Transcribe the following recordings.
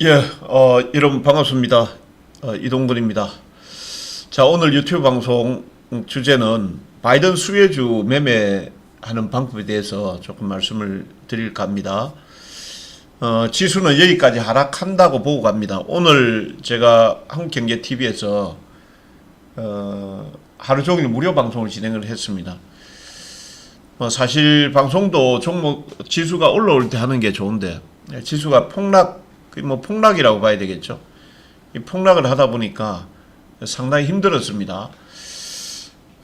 예, 어, 여러분 반갑습니다. 어, 이동근입니다. 자, 오늘 유튜브 방송 주제는 바이든 수혜주 매매하는 방법에 대해서 조금 말씀을 드릴까 합니다. 어, 지수는 여기까지 하락한다고 보고 갑니다. 오늘 제가 한국경제TV에서 어, 하루 종일 무료 방송을 진행을 했습니다. 뭐 사실 방송도 종목 지수가 올라올 때 하는 게 좋은데 예, 지수가 폭락 그뭐 폭락이라고 봐야 되겠죠. 이 폭락을 하다 보니까 상당히 힘들었습니다.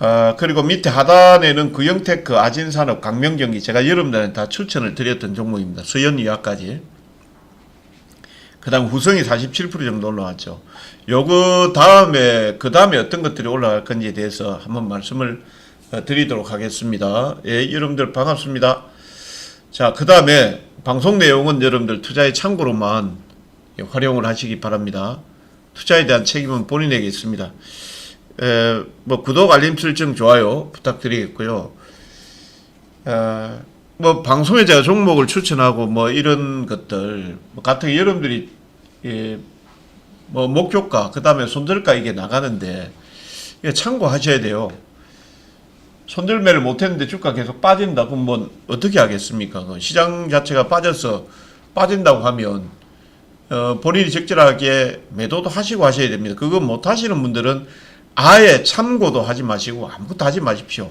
아, 그리고 밑에 하단에는 구형테크, 아진산업, 강명경기 제가 여러분들한테 다 추천을 드렸던 종목입니다. 수연이화까지. 그 다음 후성이 47% 정도 올라왔죠. 요거 다음에, 그 다음에 어떤 것들이 올라갈 건지에 대해서 한번 말씀을 어, 드리도록 하겠습니다. 예, 여러분들 반갑습니다. 자, 그 다음에 방송 내용은 여러분들 투자의 참고로만 예, 활용을 하시기 바랍니다. 투자에 대한 책임은 본인에게 있습니다. 에, 뭐 구독, 알림 설정, 좋아요 부탁드리겠고요. 에, 뭐 방송에 제가 종목을 추천하고 뭐 이런 것들 뭐 같은 여러분들이 예, 뭐 목표가 그 다음에 손절가 이게 나가는데 참고하셔야 돼요. 손절매를 못했는데 주가 계속 빠진다 그럼 뭐 어떻게 하겠습니까? 그 시장 자체가 빠져서 빠진다고 하면 어, 본인이 적절하게 매도도 하시고 하셔야 됩니다. 그거 못 하시는 분들은 아예 참고도 하지 마시고 아무것도 하지 마십시오.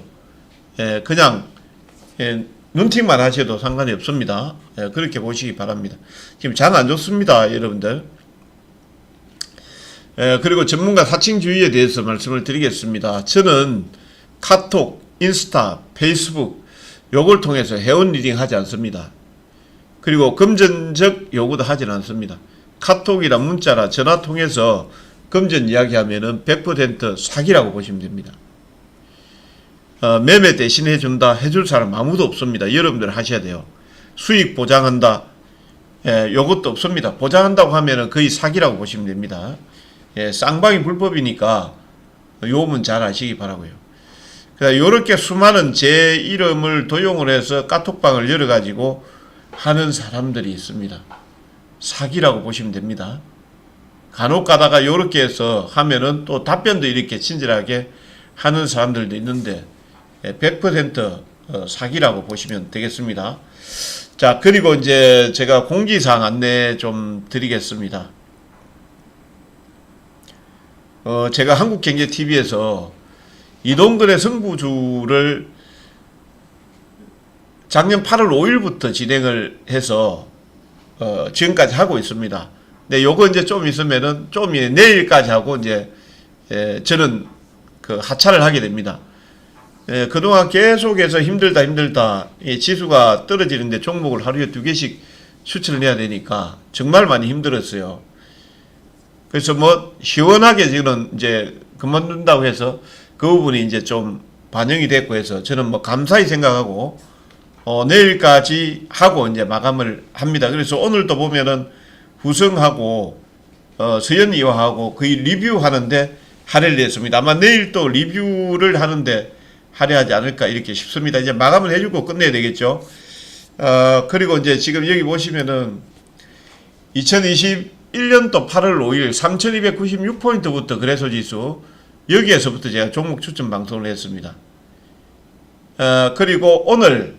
예, 그냥 예, 눈팅만 하셔도 상관이 없습니다. 예, 그렇게 보시기 바랍니다. 지금 장안 좋습니다, 여러분들. 예, 그리고 전문가 사칭주의에 대해서 말씀을 드리겠습니다. 저는 카톡, 인스타, 페이스북 요걸 통해서 회원 리딩 하지 않습니다. 그리고 금전적 요구도 하지는 않습니다. 카톡이나 문자나 전화 통해서 금전 이야기하면 은 100% 사기라고 보시면 됩니다. 어, 매매 대신 해준다 해줄 사람 아무도 없습니다. 여러분들 하셔야 돼요. 수익 보장한다. 예, 요것도 없습니다. 보장한다고 하면 은 거의 사기라고 보시면 됩니다. 예, 쌍방이 불법이니까 요문 잘 아시기 바라고요. 그러니까 요렇게 수많은 제 이름을 도용을 해서 카톡방을 열어가지고 하는 사람들이 있습니다. 사기라고 보시면 됩니다. 간혹 가다가 요렇게 해서 하면은 또 답변도 이렇게 친절하게 하는 사람들도 있는데 100% 어, 사기라고 보시면 되겠습니다. 자, 그리고 이제 제가 공지사항 안내 좀 드리겠습니다. 어, 제가 한국경제TV에서 이동근의 승부주를 작년 8월 5일부터 진행을 해서 어, 지금까지 하고 있습니다. 근데 요거 이제 좀 있으면은 좀 이제 내일까지 하고 이제 예, 저는 그 하차를 하게 됩니다. 예, 그동안 계속해서 힘들다 힘들다 이 지수가 떨어지는데 종목을 하루에 두 개씩 추천을 해야 되니까 정말 많이 힘들었어요. 그래서 뭐 시원하게 지금 이제 그만둔다고 해서 그 부분이 이제 좀 반영이 됐고 해서 저는 뭐 감사히 생각하고 어, 내일까지 하고 이제 마감을 합니다. 그래서 오늘도 보면은 후성하고 어, 서현이와하고 거의 리뷰하는데 할애를 했습니다. 아마 내일 또 리뷰를 하는데 할애하지 않을까 이렇게 싶습니다. 이제 마감을 해주고 끝내야 되겠죠. 어, 그리고 이제 지금 여기 보시면은 2021년도 8월 5일 3296포인트부터 거래소 지수 여기에서부터 제가 종목 추천 방송을 했습니다. 어, 그리고 오늘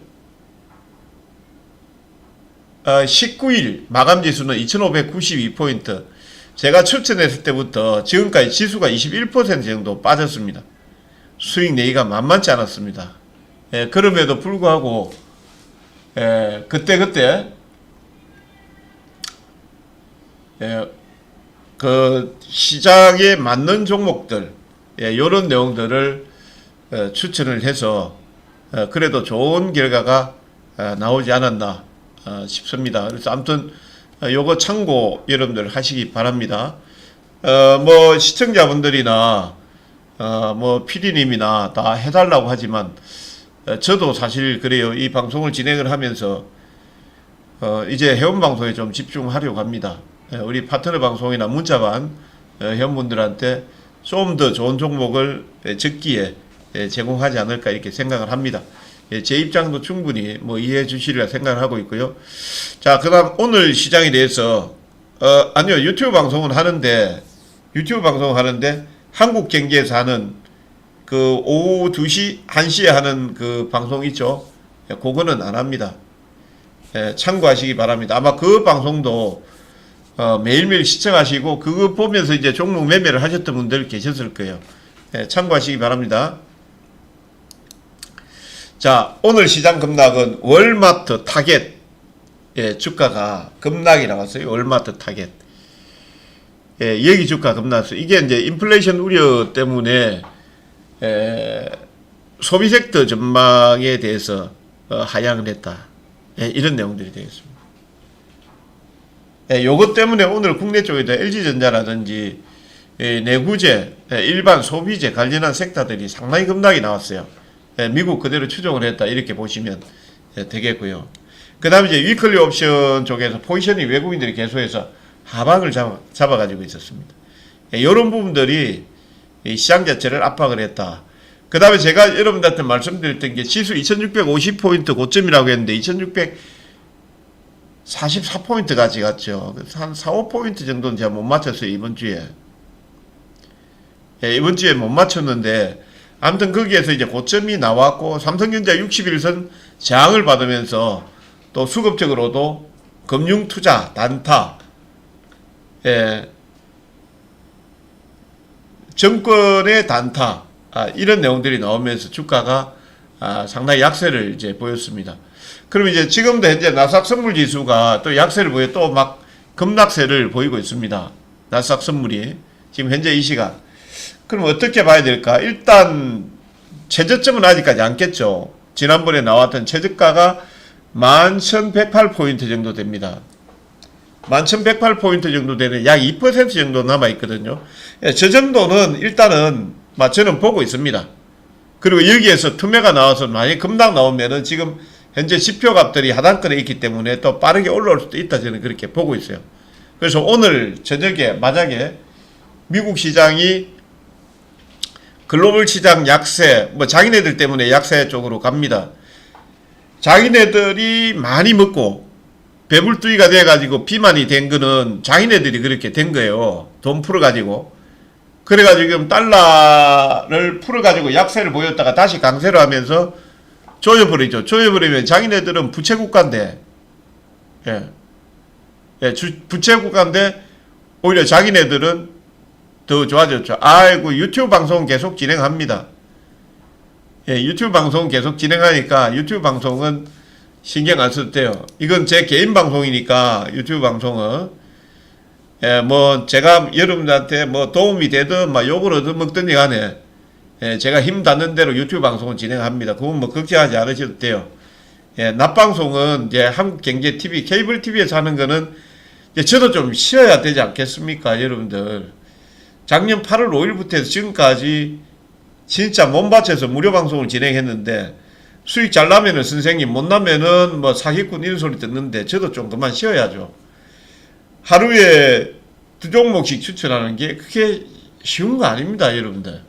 어, 19일 마감 지수는 2592포인트. 제가 추천했을 때부터 지금까지 지수가 21% 정도 빠졌습니다. 수익 내기가 만만치 않았습니다. 예, 그럼에도 불구하고 예, 그때 그때 예, 그 시장에 맞는 종목들 예, 이런 내용들을 어, 추천을 해서 어, 그래도 좋은 결과가 어, 나오지 않았나 어, 싶습니다. 그래서 아무튼 어, 요거 참고 여러분들 하시기 바랍니다. 어, 뭐 시청자분들이나 어, 뭐 PD님이나 다 해달라고 하지만 어, 저도 사실 그래요. 이 방송을 진행을 하면서 어, 이제 회원 방송에 좀 집중하려고 합니다. 예, 우리 파트너 방송이나 문자반 어, 회원분들한테 좀 더 좋은 종목을 예, 적기에 예, 제공하지 않을까 이렇게 생각을 합니다. 예, 제 입장도 충분히 뭐 이해해 주시리라 생각을 하고 있고요. 자, 그 다음 오늘 시장에 대해서 어, 아니요. 유튜브 방송은 하는데, 유튜브 방송 하는데, 한국 경기에서 하는 그 오후 2시, 1시에 하는 그 방송 있죠. 예, 그거는 안 합니다. 예, 참고하시기 바랍니다. 아마 그 방송도 어, 매일매일 시청하시고 그거 보면서 이제 종목 매매를 하셨던 분들 계셨을 거예요. 예, 참고하시기 바랍니다. 자, 오늘 시장 급락은 월마트 타겟 예, 주가가 급락이 나왔어요. 월마트 타겟. 예, 여기 주가 급락했어요. 이게 이제 인플레이션 우려 때문에 에, 소비 섹터 전망에 대해서 어, 하향을 했다. 예, 이런 내용들이 되겠습니다. 예, 요것 때문에 오늘 국내 쪽에도 LG전자라든지 예, 내구재, 예, 일반 소비재 관련한 섹터들이 상당히 급락이 나왔어요. 예, 미국 그대로 추종을 했다 이렇게 보시면 예, 되겠고요. 그 다음에 이제 위클리 옵션 쪽에서 포지션이 외국인들이 계속해서 하방을 잡아, 잡아가지고 있었습니다. 예, 이런 부분들이 이 시장 자체를 압박을 했다. 그 다음에 제가 여러분들한테 말씀드렸던 게 지수 2650포인트 고점이라고 했는데 2644포인트까지 갔죠. 한 4, 5포인트 정도는 제가 못 맞췄어요, 이번 주에. 예, 이번 주에 못 맞췄는데, 아무튼 거기에서 이제 고점이 나왔고, 삼성전자 61선 저항을 받으면서 또 수급적으로도 금융투자, 단타, 예, 정권의 단타 아, 이런 내용들이 나오면서 주가가 아, 상당히 약세를 이제 보였습니다. 그럼 이제 지금도 현재 나스닥 선물 지수가 또 약세를 보여 또 막 급락세를 보이고 있습니다. 나스닥 선물이 지금 현재 이 시간. 그럼 어떻게 봐야 될까? 일단 최저점은 아직까지 않겠죠. 지난번에 나왔던 최저가가 11,108포인트 정도 됩니다. 11,108포인트 정도 되는 약 2% 정도 남아있거든요. 예, 저 정도는 일단은 마- 저는 보고 있습니다. 그리고 여기에서 투매가 나와서 만약 급락 나오면은 지금 현재 지표 값들이 하단권에 있기 때문에 또 빠르게 올라올 수도 있다 저는 그렇게 보고 있어요. 그래서 오늘 저녁에 만약에 미국 시장이 글로벌 시장 약세, 뭐 자기네들 때문에 약세 쪽으로 갑니다. 자기네들이 많이 먹고 배불뚜이가 돼가지고 비만이 된 거는 자기네들이 그렇게 된 거예요. 돈 풀어가지고. 그래가지고 지금 달러를 풀어가지고 약세를 보였다가 다시 강세를 하면서 조여버리죠. 조여버리면 자기네들은 부채국가인데, 예. 예, 주, 부채국가인데, 오히려 자기네들은 더 좋아졌죠. 아이고, 유튜브 방송 계속 진행합니다. 예, 유튜브 방송 계속 진행하니까 유튜브 방송은 신경 안 써도 돼요. 이건 제 개인 방송이니까 유튜브 방송은 예, 뭐 제가 여러분들한테 뭐 도움이 되든 막 욕을 얻어 먹든지 간에 예, 제가 힘 닿는 대로 유튜브 방송을 진행합니다. 그건 뭐 걱정하지 않으셔도 돼요. 예, 낮방송은 이제 한국경제 TV, 케이블 TV에서 하는 거는 이제 저도 좀 쉬어야 되지 않겠습니까, 여러분들. 작년 8월 5일부터 해서 지금까지 진짜 몸바쳐서 무료 방송을 진행했는데 수익 잘 나면은 선생님 못 나면은 뭐 사기꾼 이런 소리 듣는데 저도 좀 그만 쉬어야죠. 하루에 두 종목씩 추천하는 게 그게 쉬운 거 아닙니다, 여러분들.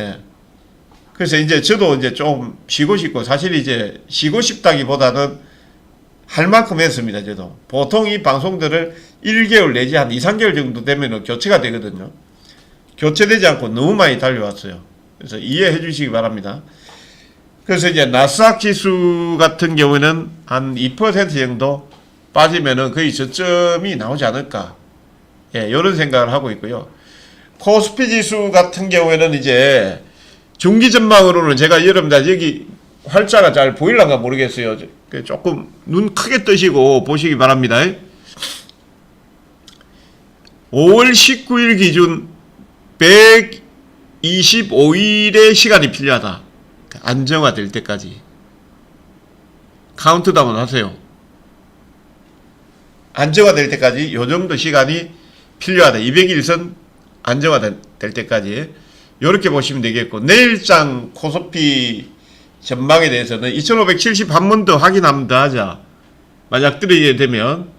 예. 그래서 이제 저도 이제 좀 쉬고 싶고 사실 이제 쉬고 싶다기보다는 할 만큼 했습니다, 저도. 보통 이 방송들을 1개월 내지 한 2, 3개월 정도 되면 교체가 되거든요. 교체되지 않고 너무 많이 달려왔어요. 그래서 이해해 주시기 바랍니다. 그래서 이제 나스닥 지수 같은 경우에는 한 2% 정도 빠지면은 거의 저점이 나오지 않을까. 예, 이런 생각을 하고 있고요. 코스피 지수 같은 경우에는 이제 중기 전망으로는 제가 여러분들 여기 활자가 잘 보일란가 모르겠어요. 그 조금 눈 크게 뜨시고 보시기 바랍니다. 5월 19일 기준 125일의 시간이 필요하다. 안정화될 때까지. 카운트다운 하세요. 안정화될 때까지 요 정도 시간이 필요하다. 200일선 안정화될 때까지. 이렇게 보시면 되겠고 내일장 코스피 전망에 대해서는 2570 한 번더더 하자. 만약 떨어지게 되면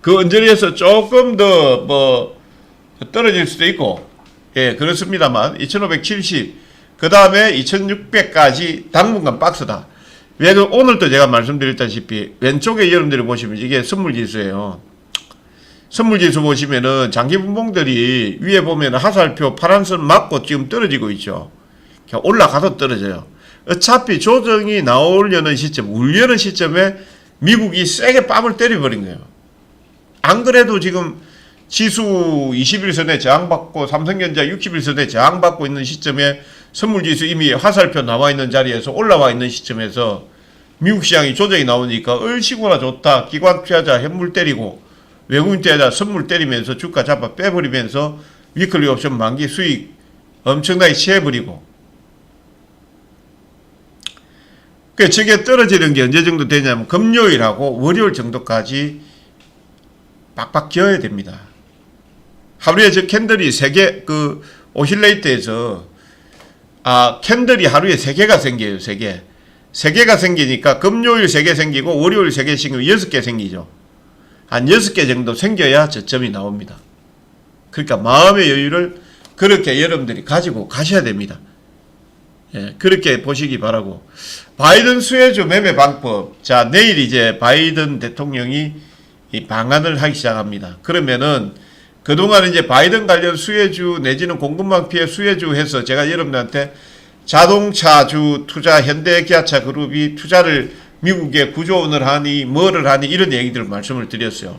그 언저리에서 조금 더 뭐 떨어질 수도 있고 예 그렇습니다만 2570 그 다음에 2600까지 당분간 박스다. 왜냐면 오늘도 제가 말씀드렸다시피 왼쪽에 여러분들이 보시면 이게 선물 지수예요. 선물지수 보시면은 장기 분봉들이 위에 보면 하살표 파란선 맞고 지금 떨어지고 있죠. 올라가도 떨어져요. 어차피 조정이 나오려는 시점, 울려는 시점에 미국이 세게 뺨을 때려버린 거예요. 안 그래도 지금 지수 21선에 저항받고 삼성전자 61선에 저항받고 있는 시점에 선물지수 이미 화살표 나와 있는 자리에서 올라와 있는 시점에서 미국 시장이 조정이 나오니까 얼씨구나 좋다. 기관 투자자 현물 때리고 외국인 투자자 선물 때리면서 주가 잡아 빼버리면서 위클리 옵션 만기 수익 엄청나게 취해버리고 그 저게 떨어지는 게 언제 정도 되냐면 금요일하고 월요일 정도까지 빡빡 기어야 됩니다. 하루에 저 캔들이 세개그 오실레이트에서 아 캔들이 하루에 세 개가 생겨요 세 개. 세 개가 생기니까 금요일 세개 생기고 월요일 세개 생기면 여섯 개 생기죠. 한 여섯 개 정도 생겨야 저점이 나옵니다. 그러니까 마음의 여유를 그렇게 여러분들이 가지고 가셔야 됩니다. 예, 그렇게 보시기 바라고. 바이든 수혜주 매매 방법. 자, 내일 이제 바이든 대통령이 이 방안을 하기 시작합니다. 그러면은 그동안 이제 바이든 관련 수혜주 내지는 공급망 피해 수혜주 해서 제가 여러분들한테 자동차주 투자 현대기아차 그룹이 투자를 미국에 구조원을 하니 뭐를 하니 이런 얘기들을 말씀을 드렸어요.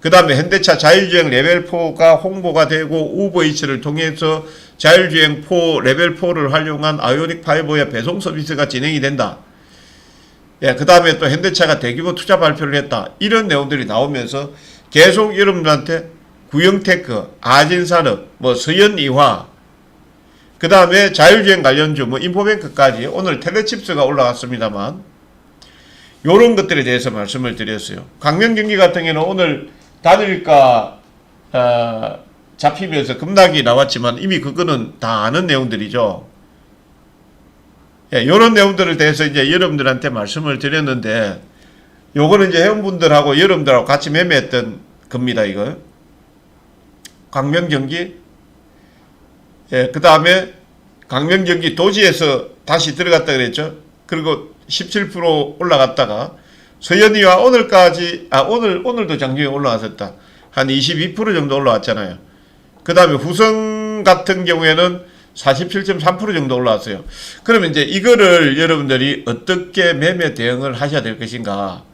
그 다음에 현대차 자율주행 레벨 4가 홍보가 되고 우버이츠를 통해서 자율주행 4 레벨 4를 활용한 아이오닉 5의 배송 서비스가 진행이 된다. 예, 그 다음에 또 현대차가 대규모 투자 발표를 했다. 이런 내용들이 나오면서 계속 여러분들한테 구형테크, 아진산업, 뭐 서현이화, 그 다음에 자율주행 관련주, 뭐 인포뱅크까지 오늘 텔레칩스가 올라갔습니다만 요런 것들에 대해서 말씀을 드렸어요. 강명 경기 같은 경우는 오늘 단일가 어, 잡히면서 급락이 나왔지만 이미 그거는 다 아는 내용들이죠. 예, 이런 내용들에 대해서 이제 여러분들한테 말씀을 드렸는데 요거는 이제 회원분들하고 여러분들하고 같이 매매했던 겁니다, 이거. 강명 경기 예, 그 다음에 강명 경기 도지에서 다시 들어갔다 그랬죠. 그리고 17% 올라갔다가 서현이와 오늘까지 아 오늘 오늘도 장중에 올라왔었다. 한 22% 정도 올라왔잖아요. 그 다음에 후성 같은 경우에는 47.3% 정도 올라왔어요. 그러면 이제 이거를 여러분들이 어떻게 매매 대응을 하셔야 될 것인가?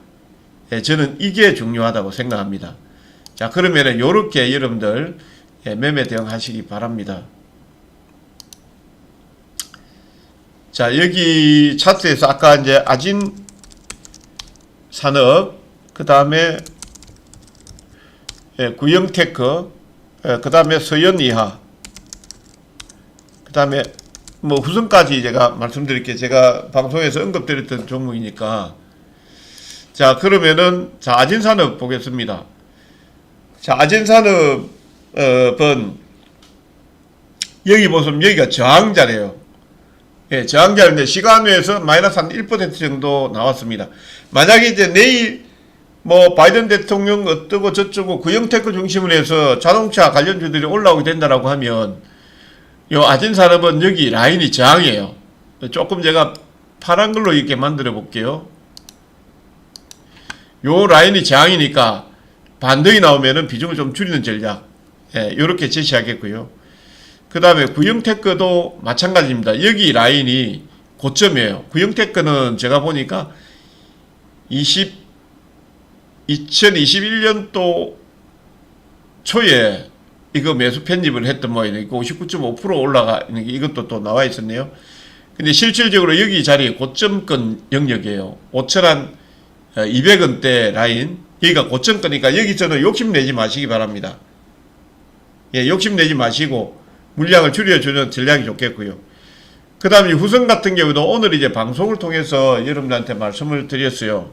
예, 저는 이게 중요하다고 생각합니다. 자, 그러면은 요렇게 여러분들 예, 매매 대응하시기 바랍니다. 자, 여기 차트에서 아까 이제 아진 산업, 그 다음에 예, 구형테크, 그 다음에 서현이하, 그 다음에 뭐 후성까지 제가 말씀드릴게요. 제가 방송에서 언급드렸던 종목이니까. 자, 그러면은, 자, 아진산업 보겠습니다. 자, 아진산업은, 여기 보시면 여기가 저항자래요. 예, 저항자인데 시간 외에서 마이너스 한 1% 정도 나왔습니다. 만약에 이제 내일 뭐 바이든 대통령 어떠고 저쩌고 구형테크 중심으로 해서 자동차 관련주들이 올라오게 된다라고 하면 요 아진산업은 여기 라인이 저항이에요. 조금 제가 파란 걸로 이렇게 만들어 볼게요. 요 라인이 저항이니까 반등이 나오면은 비중을 좀 줄이는 전략. 예, 요렇게 제시하겠고요. 그 다음에 구형테크도 마찬가지입니다. 여기 라인이 고점이에요. 구형테크는 제가 보니까 20, 2021년도 초에 이거 매수 편집을 했던 모양이네. 59.5% 올라가 있는 게 이것도 또 나와 있었네요. 근데 실질적으로 여기 자리에 고점권 영역이에요. 5천한 200원대 라인. 여기가 고점권이니까 여기서는 욕심내지 마시기 바랍니다. 예, 욕심내지 마시고 물량을 줄여주는 전략이 좋겠고요. 그 다음에 후성 같은 경우도 오늘 이제 방송을 통해서 여러분들한테 말씀을 드렸어요.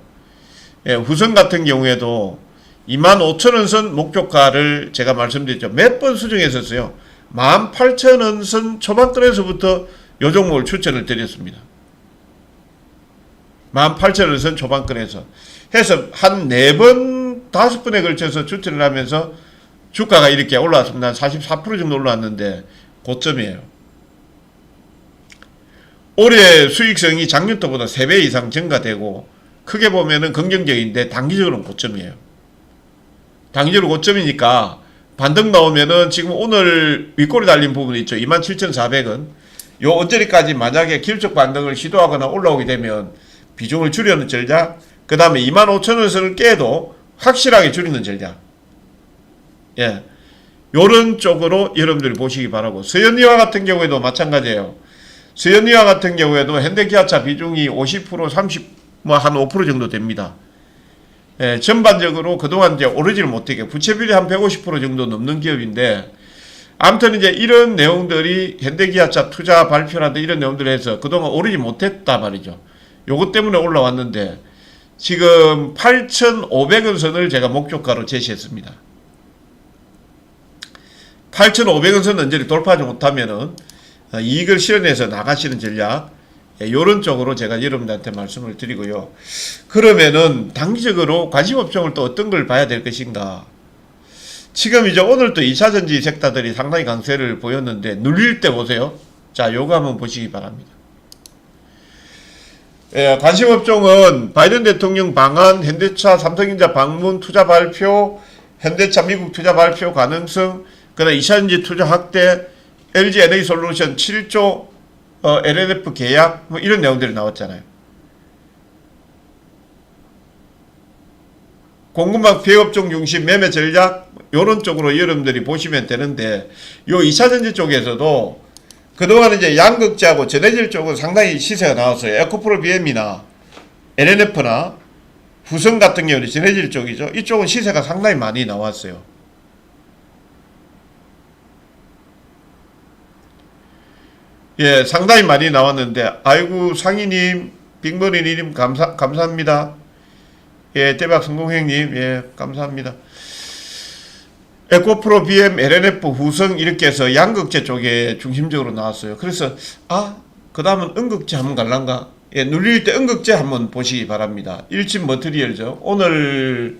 예, 후성 같은 경우에도 25,000원 선 목표가를 제가 말씀드렸죠. 몇 번 수정했었어요. 18,000원 선 초반권에서부터 요 종목을 추천을 드렸습니다. 18,000원 선 초반권에서. 해서 한 4번, 5번에 걸쳐서 추천을 하면서 주가가 이렇게 올라왔습니다. 44% 정도 올라왔는데 고점이에요. 올해 수익성이 작년도보다 3배 이상 증가되고 크게 보면은 긍정적인데 단기적으로는 고점이에요. 당기로 고점이니까 반등 나오면은 지금 오늘 윗골이 달린 부분이 있죠. 27,400원. 요 언저리까지 만약에 기술적 반등을 시도하거나 올라오게 되면 비중을 줄이는 전략, 그 다음에 25,000원선을 깨도 확실하게 줄이는 전략. 예. 요런 쪽으로 여러분들이 보시기 바라고. 서현이와 같은 경우에도 마찬가지예요. 서현이와 같은 경우에도 현대기아차 비중이 50% 30, 뭐한5% 정도 됩니다. 예, 전반적으로 그동안 이제 오르지를 못하게 부채비율이 한 150% 정도 넘는 기업인데 아무튼 이제 이런 내용들이 현대기아차 투자 발표라든지 이런 내용들을 해서 그동안 오르지 못했단 말이죠. 요것 때문에 올라왔는데 지금 8,500원 선을 제가 목표가로 제시했습니다. 8,500원 선 언저리 돌파하지 못하면은 어, 이익을 실현해서 나가시는 전략 이런 쪽으로 제가 여러분들한테 말씀을 드리고요. 그러면은 단기적으로 관심 업종을 또 어떤 걸 봐야 될 것인가? 지금 이제 오늘 또 2차전지 섹터들이 상당히 강세를 보였는데 눌릴 때 보세요. 자, 요거 한번 보시기 바랍니다. 예, 관심 업종은 바이든 대통령 방한, 현대차, 삼성전자 방문 투자 발표, 현대차 미국 투자 발표 가능성, 그다음 2차전지 투자 확대, LG 에너지 솔루션 7조 어, LNF 계약 뭐 이런 내용들이 나왔잖아요. 공급망 피해업종 중심 매매 전략 요런 쪽으로 여러분들이 보시면 되는데 요 2차전지 쪽에서도 그동안 이제 양극재하고 전해질 쪽은 상당히 시세가 나왔어요. 에코프로 BM이나 LNF나 후성 같은 경우는 전해질 쪽이죠. 이쪽은 시세가 상당히 많이 나왔어요. 예, 상당히 많이 나왔는데, 아이고, 상희님, 빅머리님, 감사, 감사합니다. 예, 대박 성공행님, 예, 감사합니다. 에코프로 BM, LNF, 후성 이렇게 해서 양극재 쪽에 중심적으로 나왔어요. 그래서, 아, 그 다음은 음극재 한번 갈란가? 예, 눌릴 때 음극재 한번 보시기 바랍니다. 일진 머트리얼죠. 오늘,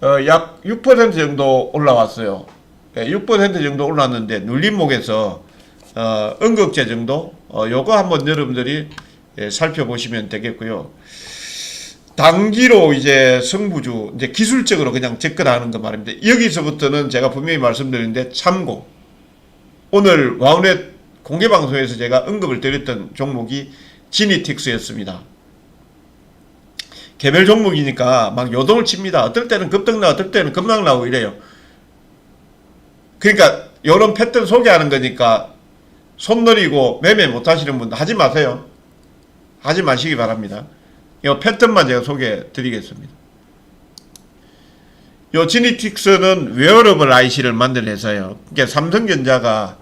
어, 약 6% 정도 올라왔어요. 예, 6% 정도 올랐는데, 눌림목에서 어, 응급제 정도 어, 요거 한번 여러분들이 예, 살펴보시면 되겠고요. 단기로 이제 성부주 이제 기술적으로 그냥 접근하는 거 말입니다. 여기서부터는 제가 분명히 말씀드리는데 참고 오늘 와우넷 공개 방송에서 제가 언급을 드렸던 종목이 지니틱스였습니다. 개별 종목이니까 막 요동을 칩니다. 어떨 때는 급등 나, 어떨 때는 급락 나오고 이래요. 그러니까 이런 패턴 소개하는 거니까 손놀이고 매매 못 하시는 분들 하지 마세요. 하지 마시기 바랍니다. 이 패턴만 제가 소개해 드리겠습니다. 요 지니틱스는 웨어러블 IC를 회사예요. 그러니까 삼성전자가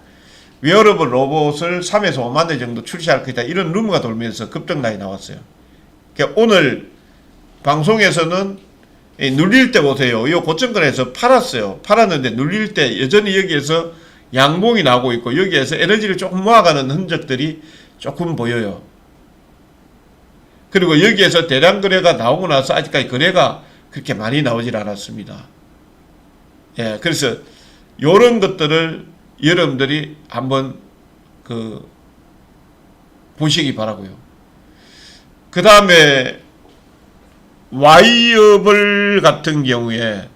웨어러블 로봇을 3에서 5만 대 정도 출시할 것이다. 이런 루머가 돌면서 급등락이 나왔어요. 그러니까 오늘 방송에서는 이 눌릴 때 보세요. 이 고점권에서 팔았어요. 팔았는데 눌릴 때 여전히 여기에서 양봉이 나오고 있고 여기에서 에너지를 조금 모아가는 흔적들이 조금 보여요. 그리고 여기에서 대량 거래가 나오고 나서 아직까지 거래가 그렇게 많이 나오질 않았습니다. 예, 그래서 이런 것들을 여러분들이 한번 그 보시기 바라고요. 그 다음에 와이어블 같은 경우에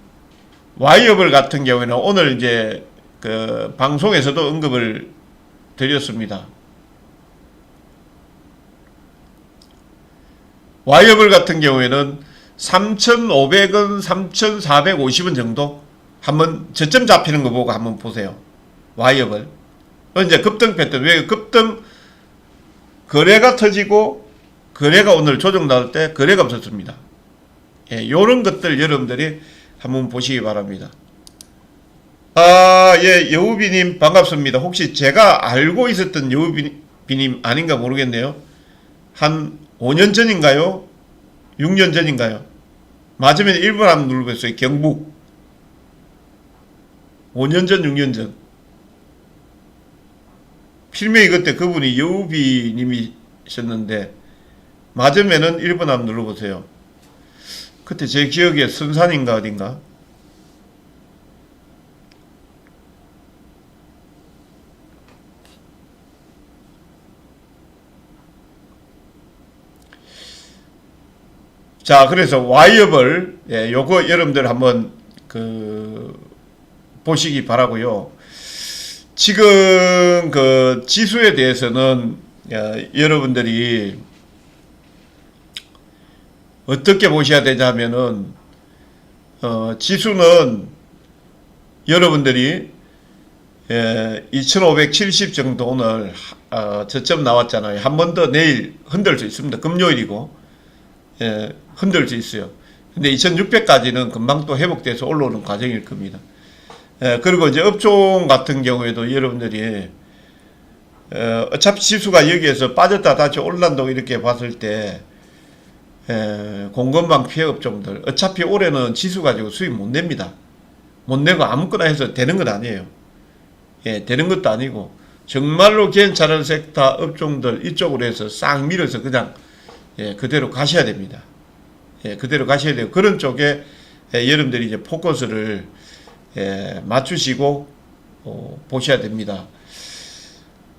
와이어블 같은 경우에는 오늘 이제 그 방송에서도 언급을 드렸습니다. 와이어블 같은 경우에는 3,500원, 3,450원 정도 한번 저점 잡히는 거 보고 한번 보세요. 와이어블. 이제 급등 패턴. 왜 급등 거래가 터지고 거래가 오늘 조정 나올 때 거래가 없었습니다. 예, 요런 것들 여러분들이 한번 보시기 바랍니다. 아, 예, 여우비님 반갑습니다. 혹시 제가 알고 있었던 여우비님 아닌가 모르겠네요. 한 5년 전인가요? 6년 전인가요? 맞으면 1번 한번 눌러보세요. 경북. 5년 전, 6년 전. 필명이 그때 그분이 여우비님이셨는데, 맞으면은 1번 한번 눌러보세요. 그때 제 기억에 선산인가 어딘가? 자, 그래서 와이어블, 예, 요거 여러분들 한번 그 보시기 바라고요. 지금 그 지수에 대해서는 어, 여러분들이 어떻게 보셔야 되냐면은 어, 지수는 여러분들이 예, 2570 정도 오늘 어, 저점 나왔잖아요. 한 번 더 내일 흔들 수 있습니다. 금요일이고 예, 흔들 수 있어요. 근데 2600까지는 금방 또 회복돼서 올라오는 과정일 겁니다. 예, 그리고 이제 업종 같은 경우에도 여러분들이 어, 어차피 지수가 여기에서 빠졌다 다시 올란다고 이렇게 봤을 때 에, 공급망 피해 업종들 어차피 올해는 지수 가지고 수익 못 냅니다. 못 내고 아무거나 해서 되는 건 아니에요. 예, 되는 것도 아니고 정말로 괜찮은 섹터 업종들 이쪽으로 해서 싹 밀어서 그냥 예, 그대로 가셔야 됩니다. 예, 그대로 가셔야 돼요. 그런 쪽에 예, 여러분들이 이제 포커스를 예, 맞추시고 어, 보셔야 됩니다.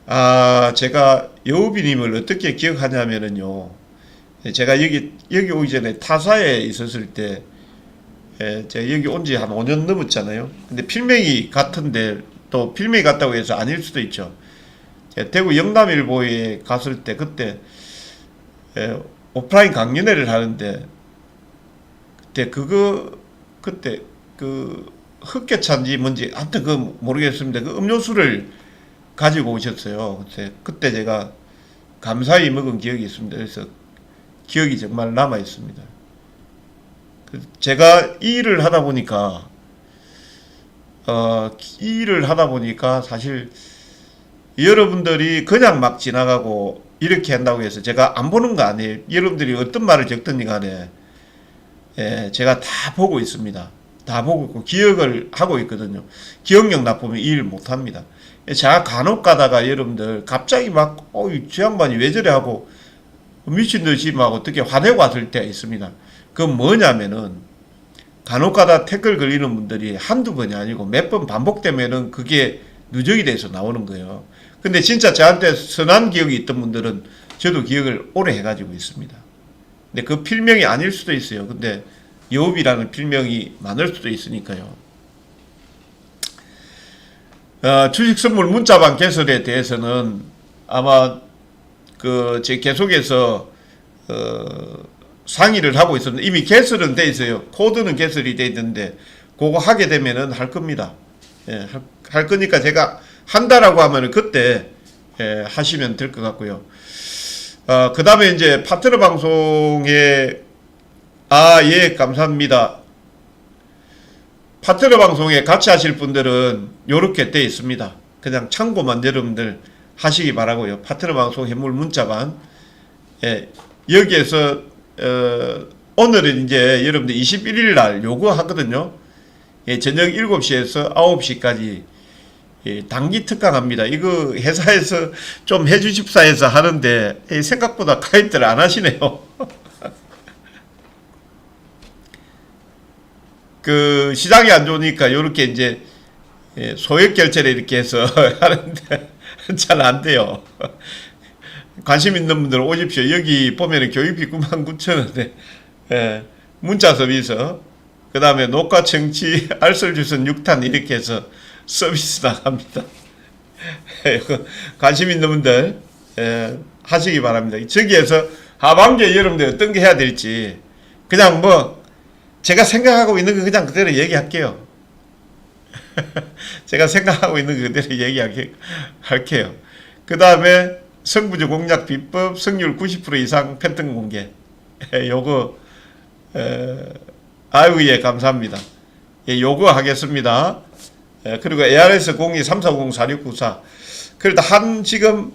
아, 제가 여우비님을 어떻게 기억하냐면은요. 예, 제가 여기 여기 오기 전에 타사에 있었을 때 예, 제가 여기 온 지 한 5년 넘었잖아요. 근데 필명이 같은데 또 필명이 같다고 해서 아닐 수도 있죠. 대구 영남일보에 갔을 때 그때 예, 오프라인 강연회를 하는데 그때 그거 그때 그 흑개차인지 뭔지 아무튼 그 모르겠습니다. 그 음료수를 가지고 오셨어요. 그때 그때 제가 감사히 먹은 기억이 있습니다. 그래서 기억이 정말 남아 있습니다. 그 제가 이 일을 하다 보니까 어, 이 일을 하다 보니까 사실 여러분들이 그냥 막 지나가고 이렇게 한다고 해서 제가 안 보는 거 아니에요. 여러분들이 어떤 말을 적든지 간에 예, 제가 다 보고 있습니다. 다 보고 있고 기억을 하고 있거든요. 기억력 나쁘면 이일못 합니다. 제가 간혹 가다가 여러분들 갑자기 막, 어, 저 양반이 왜 저래 하고 미친 듯이 막 어떻게 화내고 왔을 때가 있습니다. 그건 뭐냐면은 간혹 가다 태클 걸리는 분들이 한두 번이 아니고 몇 번 반복되면은 그게 누적이 돼서 나오는 거예요. 근데 진짜 저한테 선한 기억이 있던 분들은 저도 기억을 오래 해가지고 있습니다. 근데 그 필명이 아닐 수도 있어요. 근데 여업이라는 필명이 많을 수도 있으니까요. 어, 주식 선물 문자방 개설에 대해서는 아마 그 제 계속해서 어, 상의를 하고 있었는데 이미 개설은 돼 있어요. 코드는 개설이 돼 있는데 그거 하게 되면은 할 겁니다. 예, 할, 할 거니까 제가 한다라고 하면은 그때 예, 하시면 될 것 같고요. 어, 그 다음에 이제 파트너 방송에 아, 예, 감사합니다. 파트너 방송에 같이 하실 분들은 요렇게 돼 있습니다. 그냥 참고만 여러분들 하시기 바라고요. 파트너 방송 해물 문자반. 예, 여기에서 어, 오늘은 이제 여러분들 21일 날 요거 하거든요. 예, 저녁 7시에서 9시까지 예, 단기 특강합니다. 이거 회사에서 좀 해주십사 해서 하는데 예, 생각보다 가입들 안 하시네요. 그 시장이 안 좋으니까 요렇게 이제 예, 소액 결제를 이렇게 해서 하는데 잘 안 돼요. 관심 있는 분들 오십시오. 여기 보면은 교육비 9만 9천 원에 예, 문자 서비스, 그 다음에 녹화 청취 알쓸 주선 6탄 이렇게 해서 서비스 나갑니다. 예, 그 관심 있는 분들 예, 하시기 바랍니다. 저기에서 하반기에 여러분들 어떤 게 해야 될지 그냥 뭐 제가 생각하고 있는 거 그냥 그대로 얘기할게요. 제가 생각하고 있는 거 그대로 얘기할게요. 그 다음에 성부주 공략 비법 승률 90% 이상 패턴 공개. 요거 에, 아유 예 감사합니다. 예, 요거 하겠습니다. 예, 그리고 ARS 02 340 4694 그래도 한 지금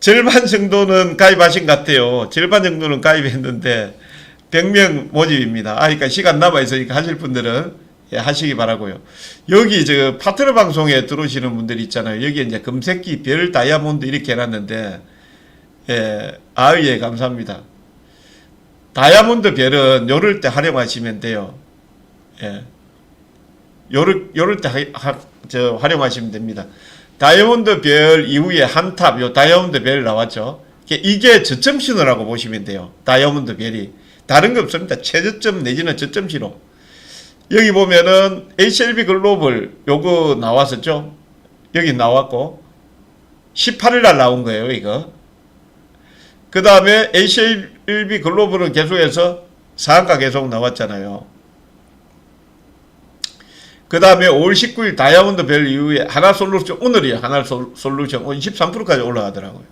절반 정도는 가입하신 것 같아요. 절반 정도는 가입했는데 100명 모집입니다. 아, 그러니까 시간 남아 있으니까 하실 분들은 예, 하시기 바라고요. 여기 저 파트너 방송에 들어오시는 분들 있잖아요. 여기 이제 금색기 별 다이아몬드 이렇게 해놨는데 예, 아유 예 감사합니다. 다이아몬드 별은 요럴 때 활용하시면 돼요. 예. 요럴 요럴 때 하, 하, 저 활용하시면 됩니다. 다이아몬드 별 이후에 한 탑, 요 다이아몬드 별 나왔죠. 이게 저점 신호라고 보시면 돼요. 다이아몬드 별이. 다른 거 없습니다. 최저점 내지는 저점 신호. 여기 보면은 HLB 글로벌 요거 나왔었죠? 여기 나왔고 18일 날 나온 거예요, 이거. 그 다음에 HLB 글로벌은 계속해서 상한가 계속 나왔잖아요. 그 다음에 5월 19일 다이아몬드 별 이후에 하나 솔루션, 오늘이 하나 솔- 솔루션 오늘 13%까지 올라가더라고요.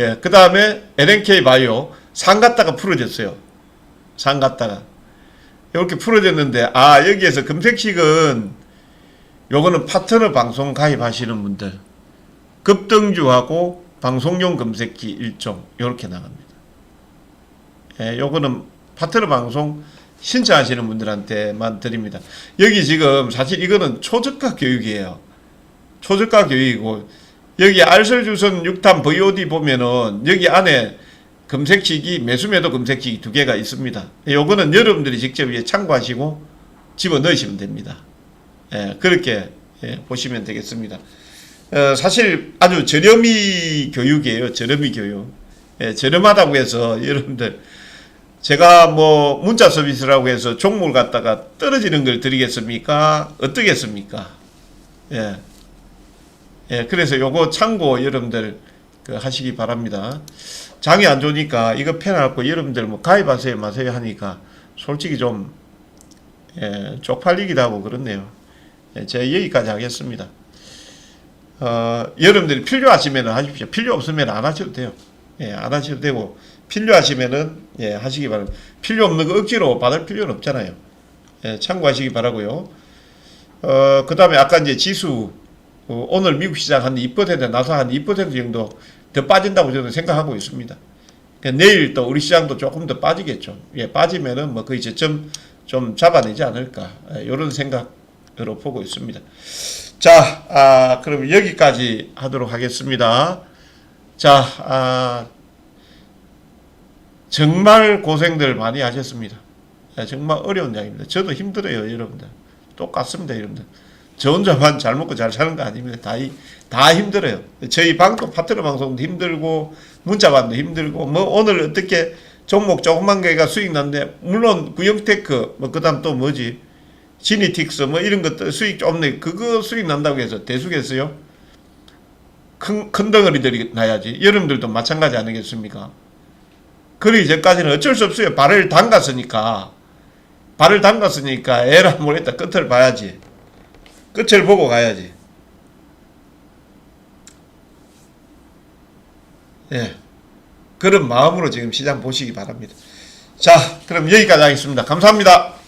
예, 그 다음에 LNK 바이오 상 갔다가 풀어졌어요. 상 갔다가. 이렇게 풀어졌는데, 아, 여기에서 금색식은 요거는 파트너 방송 가입하시는 분들 급등주하고 방송용 검색기 일종 이렇게 나갑니다. 예, 요거는 파트너 방송 신청하시는 분들한테만 드립니다. 여기 지금 사실 이거는 초저가 교육이에요. 초저가 교육이고 여기 알설주선 6탄 VOD 보면은 여기 안에 검색식이 매수매도 검색식이 두 개가 있습니다. 요거는 여러분들이 직접 위에 참고하시고 집어 넣으시면 됩니다. 예, 그렇게 예, 보시면 되겠습니다. 어, 사실 아주 저렴이 교육이에요. 저렴이 교육. 예, 저렴하다고 해서 여러분들 제가 뭐 문자 서비스라고 해서 종목을 갖다가 떨어지는 걸 드리겠습니까? 어떻겠습니까? 예. 예, 그래서 요거 참고 여러분들 그 하시기 바랍니다. 장이 안 좋으니까 이거 패놔갖고 여러분들 뭐 가입하세요 마세요 하니까 솔직히 좀 예, 쪽팔리기도 하고 그렇네요. 예, 제가 여기까지 하겠습니다. 어, 여러분들이 필요하시면 하십시오. 필요 없으면 안 하셔도 돼요. 예, 안 하셔도 되고 필요하시면은 예, 하시기 바랍니다. 필요 없는 거 억지로 받을 필요는 없잖아요. 예, 참고하시기 바라고요. 어, 그다음에 아까 이제 지수 어, 오늘 미국 시장 한 2% 나서 한2% 정도 더 빠진다고 저는 생각하고 있습니다. 그러니까 내일 또 우리 시장도 조금 더 빠지겠죠. 예, 빠지면은 뭐 거의 저점 좀 잡아내지 않을까 이런 생각으로 보고 있습니다. 자, 아, 그럼 여기까지 하도록 하겠습니다. 자, 아, 정말 고생들 많이 하셨습니다. 예, 정말 어려운 장입니다. 저도 힘들어요, 여러분들. 똑같습니다, 여러분들. 저 혼자만 잘 먹고 잘 사는 거 아닙니다. 다, 이- 다 힘들어요. 저희 방도 파트너 방송도 힘들고, 문자반도 힘들고, 뭐 오늘 어떻게 종목 조그만 개가 수익 났는데, 물론 구형테크, 뭐, 그 다음 또 뭐지? 지니틱스, 뭐 이런 것들 수익 좀 내, 그거 수익 난다고 해서 대수겠어요? 큰, 큰 덩어리들이 나야지. 여러분들도 마찬가지 아니겠습니까? 그러기 전까지는 어쩔 수 없어요. 발을 담갔으니까. 발을 담갔으니까 에라 모르겠다. 끝을 봐야지. 끝을 보고 가야지. 예. 그런 마음으로 지금 시장 보시기 바랍니다. 자, 그럼 여기까지 하겠습니다. 감사합니다.